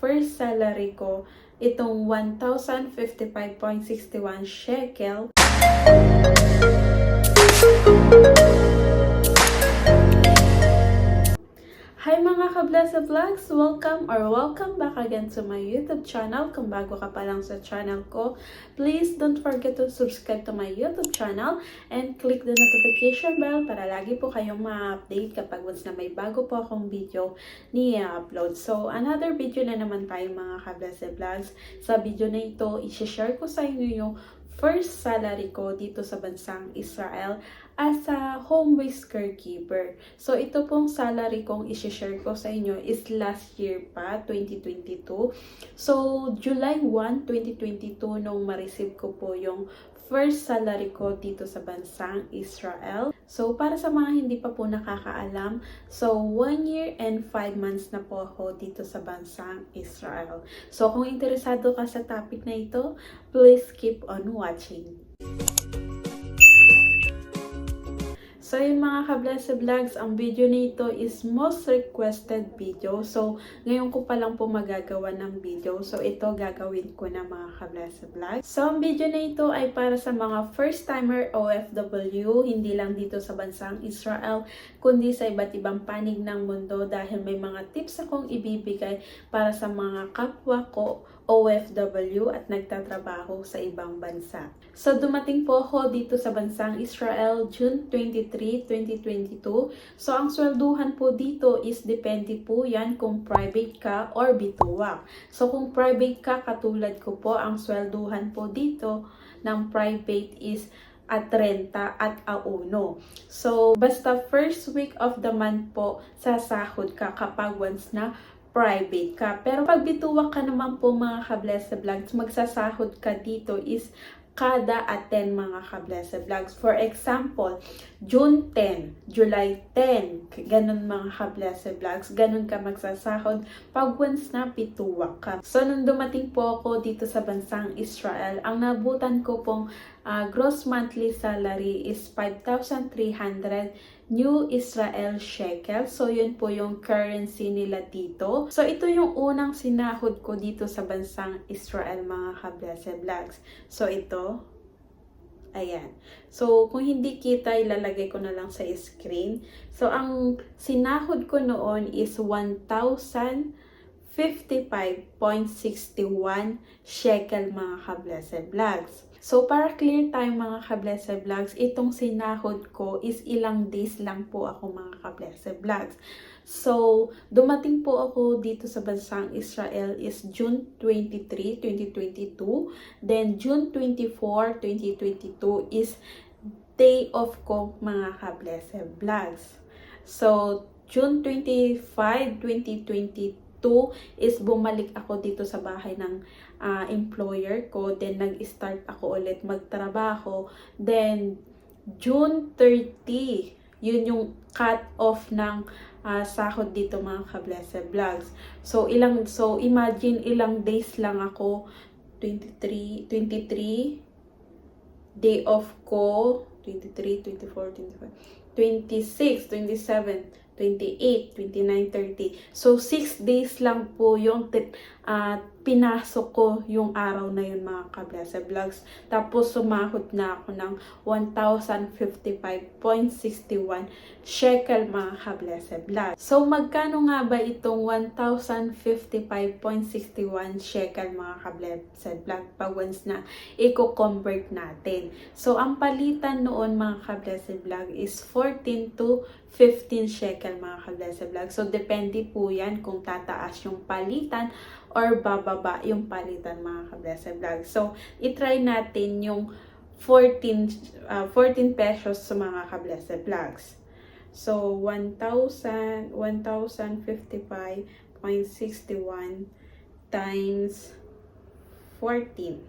first salary ko itong 1,055.61 shekel. Hi mga kablasa vlogs! Welcome or welcome back again to my YouTube channel. Kung bago ka pa lang sa channel ko, please don't forget to subscribe to my YouTube channel and click the notification bell para lagi po kayong ma-update kapag once na may bago po akong video ni upload So, another video na naman tayo mga kablasa vlogs. Sa video na ito, i-share ko sa inyo yung first salary ko dito sa bansang Israel as a home-based caregiver. So, ito pong salary kong isi-share ko sa inyo is last year pa, 2022. So, July 1, 2022, nung ma-receive ko po yung first salary ko dito sa bansang Israel. So, para sa mga hindi pa po nakakaalam, so, 1 year and 5 months na po ako dito sa bansang Israel. So, kung interesado ka sa topic na ito, please keep on watching. So yun mga kablasa vlogs, ang video nito is most requested video. So ngayon ko pa lang po magagawa ng video. So ito gagawin ko na mga kablasa vlogs. So ang video na ito ay para sa mga first timer OFW, hindi lang dito sa bansang Israel, kundi sa iba't ibang panig ng mundo dahil may mga tips akong ibibigay para sa mga kapwa ko OFW at nagtatrabaho sa ibang bansa. So dumating po ako dito sa bansang Israel June 23, 2022. So ang swelduhan po dito is depende po yan kung private ka or bituwak. So kung private ka katulad ko po, ang swelduhan po dito ng private is at renta at auno. So, basta first week of the month po, sasahod ka kapag once na private ka. Pero pag bituwak ka naman po mga kablesa vlogs, magsasahod ka dito is kada attend mga kablesa vlogs. For example, June 10, July 10, ganun mga kablesa vlogs, ganun ka magsasahod pag once na bituwak ka. So, nung dumating po ako dito sa bansang Israel, ang nabutan ko pong uh, gross monthly salary is 5,300 New Israel Shekel. So, yun po yung currency nila dito. So, ito yung unang sinahod ko dito sa bansang Israel, mga kablase vlogs. So, ito. Ayan. So, kung hindi kita, ilalagay ko na lang sa screen. So, ang sinahod ko noon is 1,055.61 shekel, mga kablase vlogs. So, para clear tayo mga kablese vlogs, itong sinahod ko is ilang days lang po ako mga kablese vlogs. So, dumating po ako dito sa bansang Israel is June 23, 2022. Then, June 24, 2022 is day off ko mga kablese vlogs. So, June 25, 2022 is bumalik ako dito sa bahay ng uh, employer ko. Then, nag-start ako ulit magtrabaho. Then, June 30, yun yung cut off ng uh, sahod dito mga kablese vlogs. So, ilang, so, imagine ilang days lang ako, 23, 23 day off ko, 23, 24, 25, 26, 27, 28, 29, 30. So, 6 days lang po yung uh, pinasok ko yung araw na yun mga kablasa vlogs. Tapos sumahod na ako ng 1,055.61 shekel mga kablasa vlogs. So magkano nga ba itong 1,055.61 shekel mga kablasa vlog pag once na i-convert natin? So ang palitan noon mga kablasa vlog is 14 to 15 shekel mga kablasa vlog. So depende po yan kung tataas yung palitan or bababa yung palitan mga kablesa vlog. So, itry natin yung 14, uh, 14 pesos sa mga kablesa vlogs. So, 1,000, 1,055.61 times 14.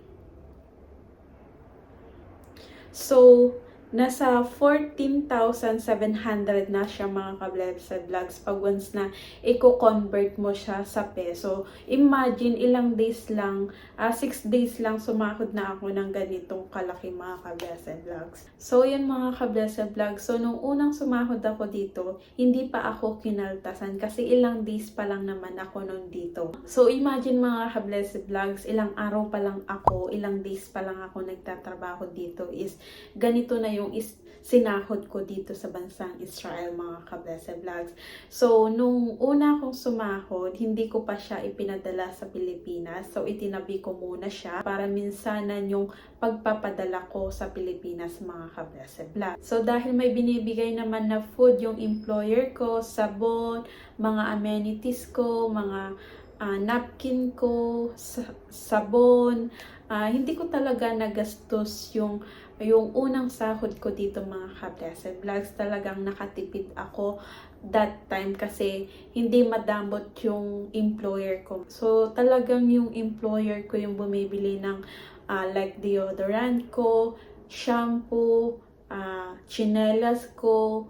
So, nasa 14,700 na siya mga ka-blessed vlogs pag once na i-convert mo siya sa peso. Imagine ilang days lang, 6 days lang sumahod na ako ng ganitong kalaki mga ka-blessed vlogs. So yan mga ka-blessed vlogs. So nung unang sumahod ako dito, hindi pa ako kinaltasan kasi ilang days pa lang naman ako nun dito. So imagine mga ka-blessed vlogs, ilang araw pa lang ako, ilang days pa lang ako nagtatrabaho dito is ganito na yung is sinahod ko dito sa bansang Israel mga ka-blessed vlogs. So, nung una akong sumahod, hindi ko pa siya ipinadala sa Pilipinas. So, itinabi ko muna siya para minsanan yung pagpapadala ko sa Pilipinas mga ka-blessed vlogs. So, dahil may binibigay naman na food yung employer ko, sabon, mga amenities ko, mga ah, napkin ko, sa- sabon, ah, hindi ko talaga nagastos yung yung unang sahod ko dito mga ka-blessed vlogs, talagang nakatipid ako that time kasi hindi madambot yung employer ko. So, talagang yung employer ko yung bumibili ng ah, like deodorant ko, shampoo, ah, chinelas ko,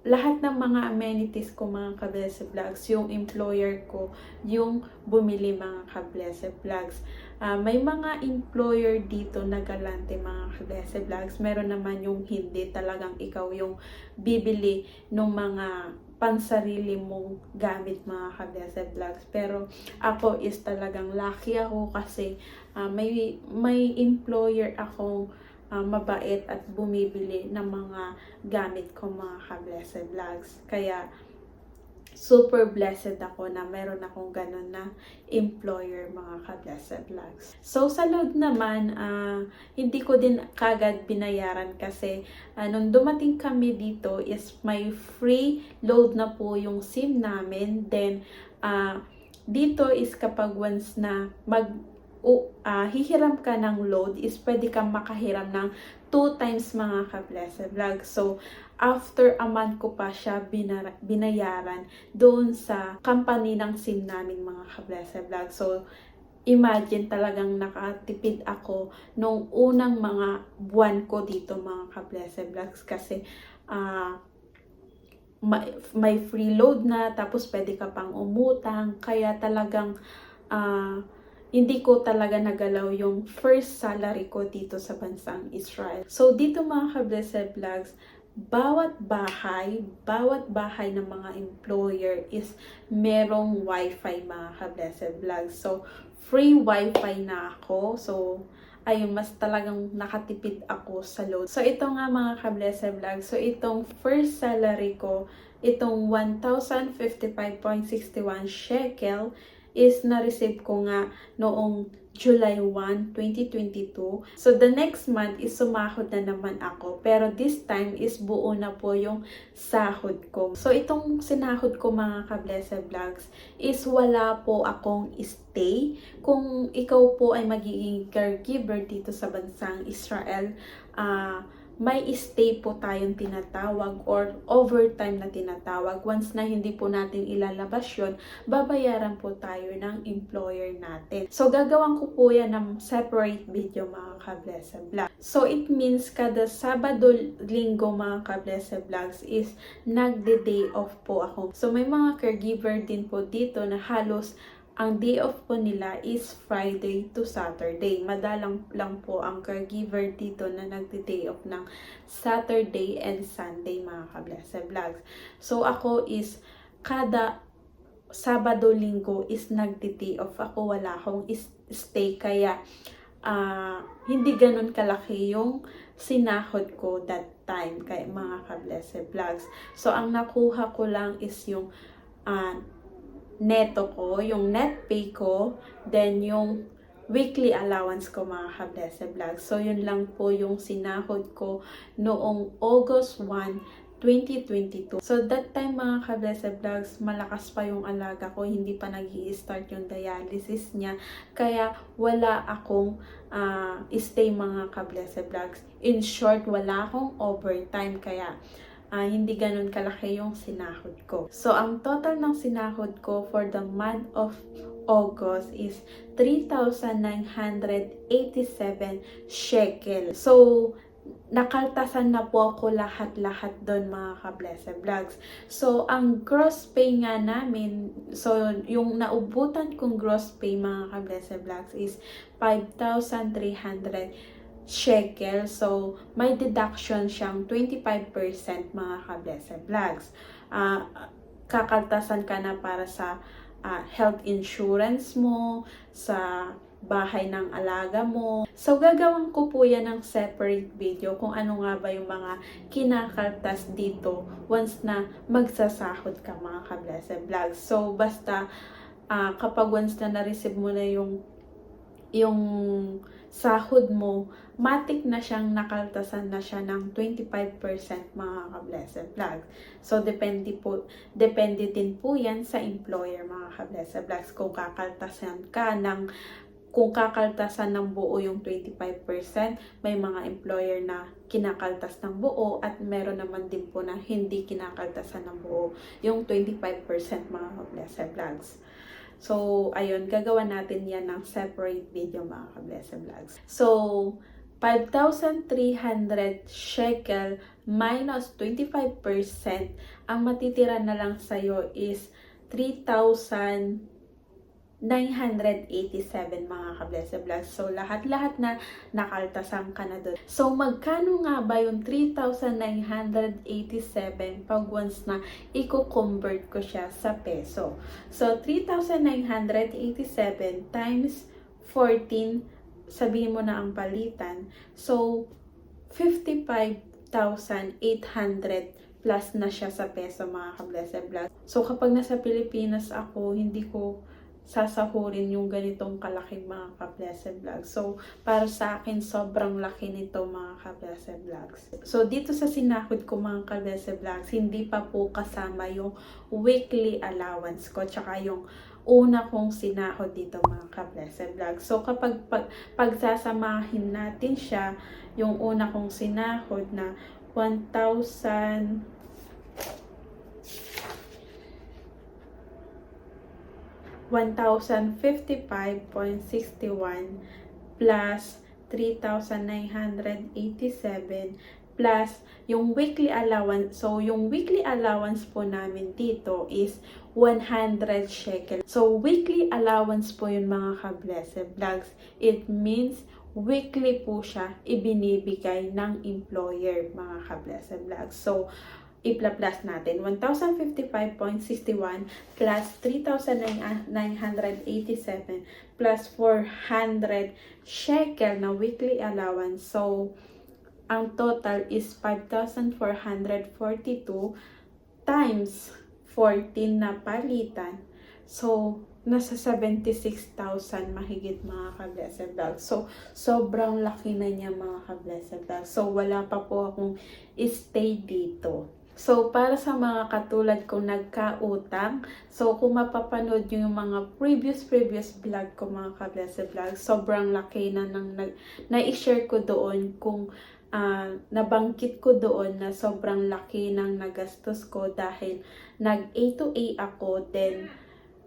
lahat ng mga amenities ko mga ka-blessed vlogs, yung employer ko, yung bumili mga ka-blessed vlogs. Ah, may mga employer dito na galante mga ka-blessed vlogs. Meron naman yung hindi talagang ikaw yung bibili ng mga pansarili mong gamit mga ka-blessed vlogs. Pero ako is talagang lucky ako kasi ah, may, may employer akong ah, mabait at bumibili ng mga gamit ko mga ka-blessed vlogs. Kaya super blessed ako na meron akong ganun na employer mga ka-blessed vlogs. So sa load naman, ah, hindi ko din kagad binayaran kasi ah, nung dumating kami dito is may free load na po yung SIM namin. Then ah, dito is kapag once na mag o ah, hihiram ka ng load is pwede kang makahiram ng two times mga ka-blessed vlog. So, after a month ko pa siya binara- binayaran doon sa company ng SIM namin mga ka-blessed vlog. So, imagine talagang nakatipid ako nung unang mga buwan ko dito mga ka-blessed vlogs kasi ah may, may free load na tapos pwede ka pang umutang kaya talagang ah hindi ko talaga nagalaw yung first salary ko dito sa bansang Israel. So, dito mga ka-blessed vlogs, bawat bahay, bawat bahay ng mga employer is merong wifi mga ka-blessed vlogs. So, free wifi na ako. So, ayun, mas talagang nakatipid ako sa load. So, ito nga mga ka-blessed vlogs. So, itong first salary ko, itong 1,055.61 shekel, is na-receive ko nga noong July 1, 2022. So, the next month is sumahod na naman ako. Pero this time is buo na po yung sahod ko. So, itong sinahod ko mga ka-blessed vlogs is wala po akong stay. Kung ikaw po ay magiging caregiver dito sa bansang Israel, ah, may stay po tayong tinatawag or overtime na tinatawag. Once na hindi po natin ilalabas yun, babayaran po tayo ng employer natin. So, gagawan ko po yan ng separate video mga ka-blessed vlog. So, it means kada Sabado, Linggo mga ka-blessed vlogs is nagde-day off po ako. So, may mga caregiver din po dito na halos ang day off po nila is Friday to Saturday. Madalang lang po ang caregiver dito na nagde-day off ng Saturday and Sunday mga ka-blessed vlogs. So ako is kada Sabado, Linggo is nagde-day off ako. Wala akong stay kaya ah, hindi ganun kalaki yung sinahod ko that time kay mga ka-blessed vlogs. So ang nakuha ko lang is yung ah, neto ko, yung net pay ko, then yung weekly allowance ko mga ka-blessed vlogs. So, yun lang po yung sinahod ko noong August 1, 2022. So, that time mga ka-blessed vlogs, malakas pa yung alaga ko, hindi pa nag start yung dialysis niya. Kaya, wala akong ah, stay mga ka-blessed vlogs. In short, wala akong overtime. Kaya, ah, hindi ganun kalaki yung sinahod ko. So, ang total ng sinahod ko for the month of August is 3,987 shekel. So, nakaltasan na po ako lahat-lahat doon mga ka-Blessed Vlogs. So, ang gross pay nga namin, so yung naubutan kong gross pay mga ka-Blessed Vlogs is 5,300 shekel. So, may deduction siyang 25% mga ka-Blessed Vlogs. Ah, kakaltasan ka na para sa ah, health insurance mo, sa bahay ng alaga mo. So, gagawin ko po yan ng separate video kung ano nga ba yung mga kinakaltas dito once na magsasahod ka mga ka-Blessed Vlogs. So, basta ah, kapag once na na-receive mo na yung yung sahod mo, matik na siyang nakaltasan na siya ng 25% mga ka-Blessed Vlogs. So, depende po, depende din po yan sa employer mga ka-Blessed Vlogs kung kakaltasan ka ng kung kakaltasan ng buo yung 25%, may mga employer na kinakaltas ng buo at meron naman din po na hindi kinakaltasan ng buo yung 25% mga ka-Blessed Vlogs. So, ayun, gagawa natin yan ng separate video mga ka-Blessed Vlogs. So, 5,300 shekel minus 25%, ang matitira na lang sa'yo is 3,987 mga ka-Blessed Vlogs. So, lahat-lahat na nakaltasan ka na doon. So, magkano nga ba yung 3,987 pag once na i-convert ko siya sa peso? So, 3,987 times 14, sabihin mo na ang palitan. So, 55,800 plus na siya sa peso mga ka-Blessed Vlog. So, kapag nasa Pilipinas ako, hindi ko sasahurin yung ganitong kalaking mga ka-Blessed Vlogs. So, para sa akin, sobrang laki nito mga ka-Blessed Vlogs. So, dito sa sinahod ko mga ka-Blessed Vlogs, hindi pa po kasama yung weekly allowance ko, tsaka yung una kong sinahod dito mga ka-Blessed Vlogs. So, kapag pag, pagsasamahin natin siya, yung una kong sinahod na 1,000 1,055.61 plus 3,987 plus yung weekly allowance. So, yung weekly allowance po namin dito is 100 shekel. So, weekly allowance po yun mga ka-blessed vlogs. It means weekly po siya ibinibigay ng employer mga ka-blessed vlogs. So, i-plus natin 1,055.61 plus 3,987 plus 400 shekel na weekly allowance. So, ang total is 5,442 times 14 na palitan. So, nasa 76,000 mahigit mga ka-blessed vlog. So, sobrang laki na niya mga ka-blessed vlog. So, wala pa po akong stay dito. So, para sa mga katulad kong nagkautang, so kung mapapanood nyo yung mga previous previous vlog ko mga ka-blessed vlog, sobrang laki na nang na-share ko doon kung uh, nabanggit ko doon na sobrang laki ng nagastos ko dahil nag A to A ako, then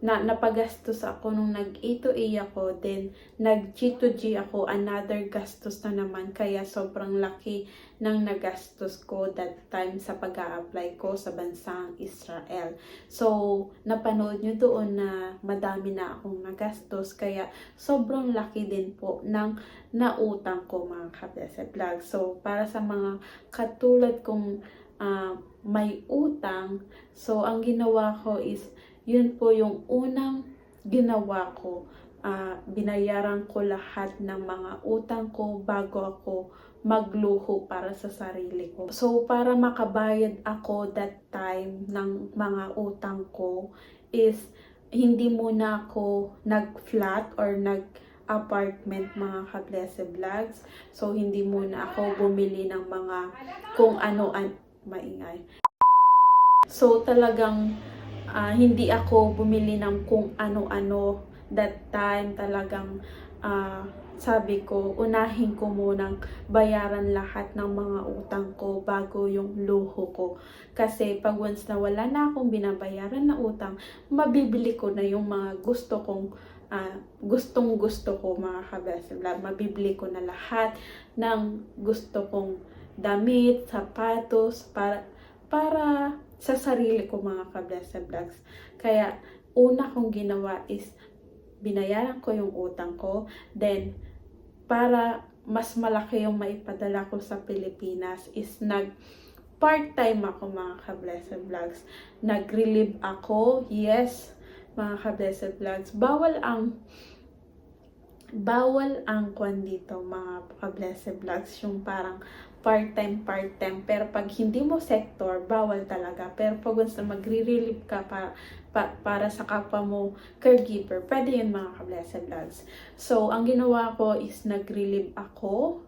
na napagastos ako nung nag A to A ako, then nag G to G ako, another gastos na naman, kaya sobrang laki ng nagastos ko that time sa pag apply ko sa bansang Israel. So, napanood nyo doon na madami na akong nagastos, kaya sobrang laki din po ng nautang ko mga ka-blessed vlog. So, para sa mga katulad kong uh, may utang, so ang ginawa ko is yun po yung unang ginawa ko. Uh, binayaran ko lahat ng mga utang ko bago ako magluho para sa sarili ko. So, para makabayad ako that time ng mga utang ko is hindi muna ako nag-flat or nag apartment mga ka-blessed vlogs. So, hindi muna ako bumili ng mga kung ano an maingay. So, talagang uh, hindi ako bumili ng kung ano-ano that time talagang uh, sabi ko, unahin ko munang bayaran lahat ng mga utang ko bago yung luho ko. Kasi pag once na wala na akong binabayaran na utang, mabibili ko na yung mga gusto kong ah, gustong gusto ko mga ka-blessed vlog. Mabibili ko na lahat ng gusto kong damit, sapatos, para, para sa sarili ko mga ka-blessed vlogs. Kaya, una kong ginawa is binayaran ko yung utang ko. Then, para mas malaki yung maipadala ko sa Pilipinas is nag part-time ako mga ka-blessed vlogs. Nag-relieve ako, yes, mga ka-blessed vlogs. Bawal ang bawal ang kwan dito mga ka-blessed vlogs yung parang part-time part-time pero pag hindi mo sector bawal talaga pero pag once na magre-relieve ka para pa, para sa kapwa mo caregiver pwede yun mga ka-blessed vlogs so ang ginawa ko is nag-relieve ako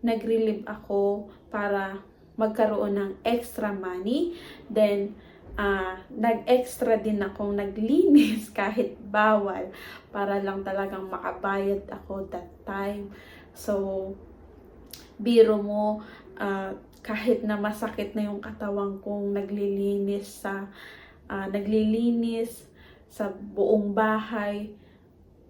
nag-relieve ako para magkaroon ng extra money then ah nag-extra din akong naglinis kahit bawal para lang talagang makabayad ako that time. So, biro mo, ah, kahit na masakit na yung katawan kong naglilinis sa, ah, naglilinis sa buong bahay,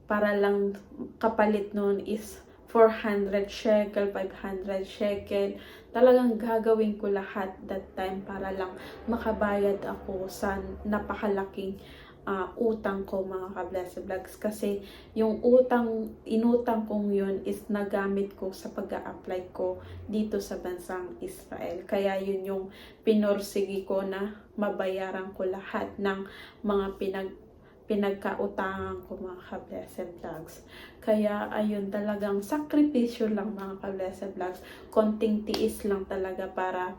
para lang kapalit nun is 400 shekel, 500 shekel. Talagang gagawin ko lahat that time para lang makabayad ako sa napakalaking ah, utang ko mga ka-blessed vlogs. Kasi yung utang, inutang kong yun is nagamit ko sa pag apply ko dito sa bansang Israel. Kaya yun yung pinorsigi ko na mabayaran ko lahat ng mga pinag pinagkautangan ko mga ka-blessed vlogs. Kaya ayun talagang sakripisyo lang mga ka-blessed vlogs. Konting tiis lang talaga para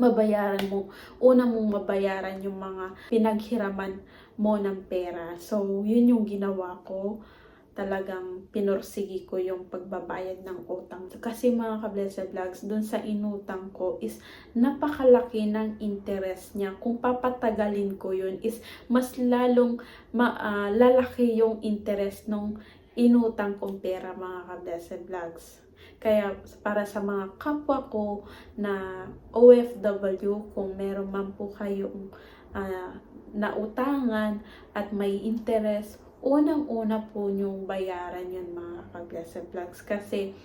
mabayaran mo, una mong mabayaran yung mga pinaghiraman mo ng pera. So, yun yung ginawa ko. Talagang pinursigi ko yung pagbabayad ng utang. Kasi mga ka-blessed vlogs, dun sa inutang ko is napakalaki ng interest niya. Kung papatagalin ko yun is mas lalong ma, ah, lalaki yung interest nung inutang kong pera mga ka-blessed vlogs. Kaya para sa mga kapwa ko na OFW, kung meron man po kayong ah, nautangan at may interest, unang-una po nyong bayaran yun mga ka-blessed vlogs. Kasi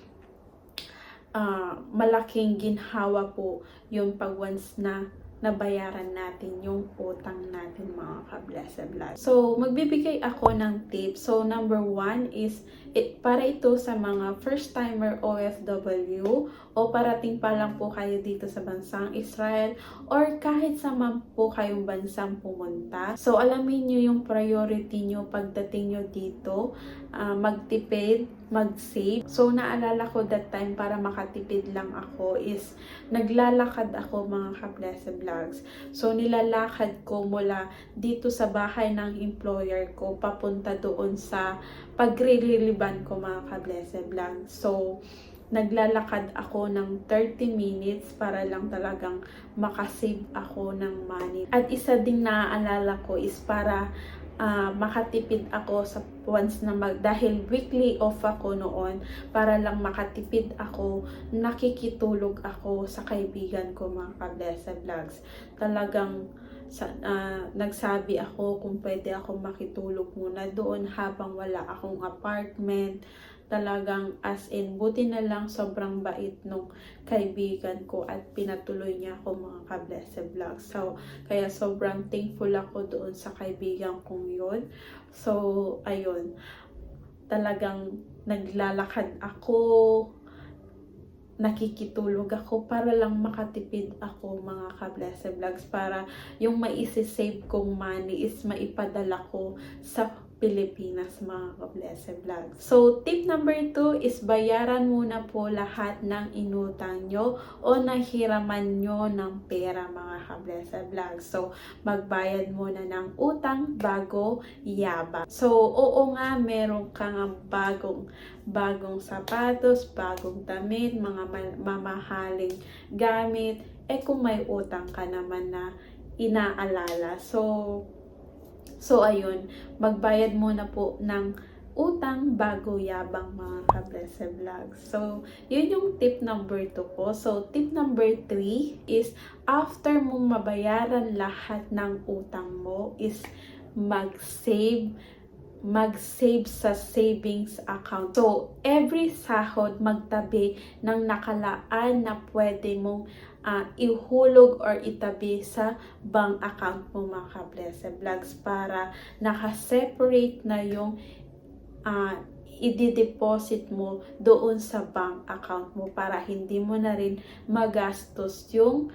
ah, malaking ginhawa po yung pag once na nabayaran natin yung utang natin mga ka-blessed vlogs. So, magbibigay ako ng tips. So, number one is it, para ito sa mga first-timer OFW o parating pa lang po kayo dito sa bansang Israel or kahit sa man po kayong bansang pumunta. So, alamin nyo yung priority nyo pagdating nyo dito, ah, magtipid, mag-save. So, naalala ko that time para makatipid lang ako is naglalakad ako mga ka-blessed vlogs. So, nilalakad ko mula dito sa bahay ng employer ko papunta doon sa pagre-reliban ko mga ka-blessed vlogs. So, naglalakad ako ng 30 minutes para lang talagang makasave ako ng money. At isa ding naaalala ko is para ah, makatipid ako sa once na mag, dahil weekly off ako noon, para lang makatipid ako, nakikitulog ako sa kaibigan ko mga ka-blessed vlogs. Talagang sa, ah, nagsabi ako kung pwede ako makitulog muna doon habang wala akong apartment. Talagang as in, buti na lang sobrang bait nung kaibigan ko at pinatuloy niya ako mga ka-blessed vlog. So, kaya sobrang thankful ako doon sa kaibigan kong yun. So, ayun. Talagang naglalakad ako, nakikitulog ako para lang makatipid ako mga ka-blessed vlogs para yung maisi-save kong money is maipadala ko sa Pilipinas mga ka-blessed vlogs. So, tip number 2 is bayaran muna po lahat ng inutang nyo o nahiraman nyo ng pera mga ka-blessed vlogs. So, magbayad muna ng utang bago yaba. So, oo nga, meron kang bagong bagong sapatos, bagong damit, mga ma- mamahaling gamit, eh kung may utang ka naman na inaalala. So, so ayun, magbayad muna po ng utang bago yabang mga ka-blessed vlogs. So, yun yung tip number 2 ko. So, tip number 3 is after mo mabayaran lahat ng utang mo is mag-save mag-save sa savings account. So, every sahod magtabi ng nakalaan na pwede mong ah, ihulog or itabi sa bank account mo mga ka-Blessed Vlogs para naka-separate na yung ah, i-deposit mo doon sa bank account mo para hindi mo na rin magastos yung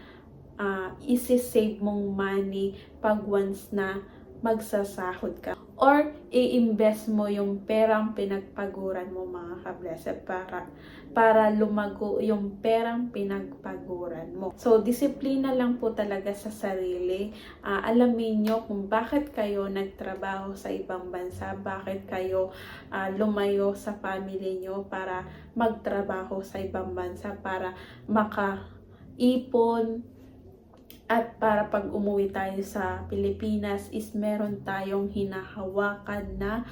ah, isi-save mong money pag once na magsasahod ka. Or, i-invest mo yung perang pinagpaguran mo mga ka-blessed para, para lumago yung perang pinagpaguran mo. So, disiplina lang po talaga sa sarili. Ah, alamin nyo kung bakit kayo nagtrabaho sa ibang bansa, bakit kayo ah, lumayo sa family nyo para magtrabaho sa ibang bansa para maka-ipon, at para pag umuwi tayo sa Pilipinas is meron tayong hinahawakan na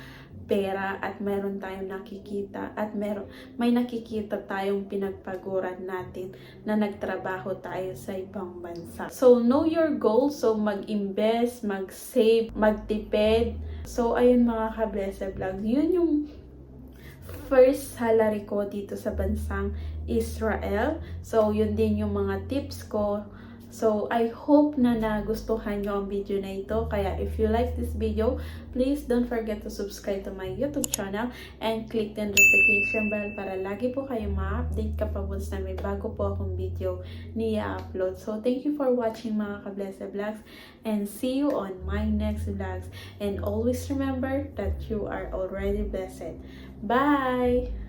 pera at meron tayong nakikita at meron may nakikita tayong pinagpaguran natin na nagtrabaho tayo sa ibang bansa. So know your goals, so mag-invest, mag-save, magtipid. So ayun mga ka-blessed vlog, yun yung first salary ko dito sa bansang Israel. So yun din yung mga tips ko So, I hope na nagustuhan nyo ang video na ito. Kaya, if you like this video, please don't forget to subscribe to my YouTube channel and click the notification bell para lagi po kayo ma-update kapag na may bago po akong video niya upload So, thank you for watching mga ka-blessed vlogs and see you on my next vlogs. And always remember that you are already blessed. Bye!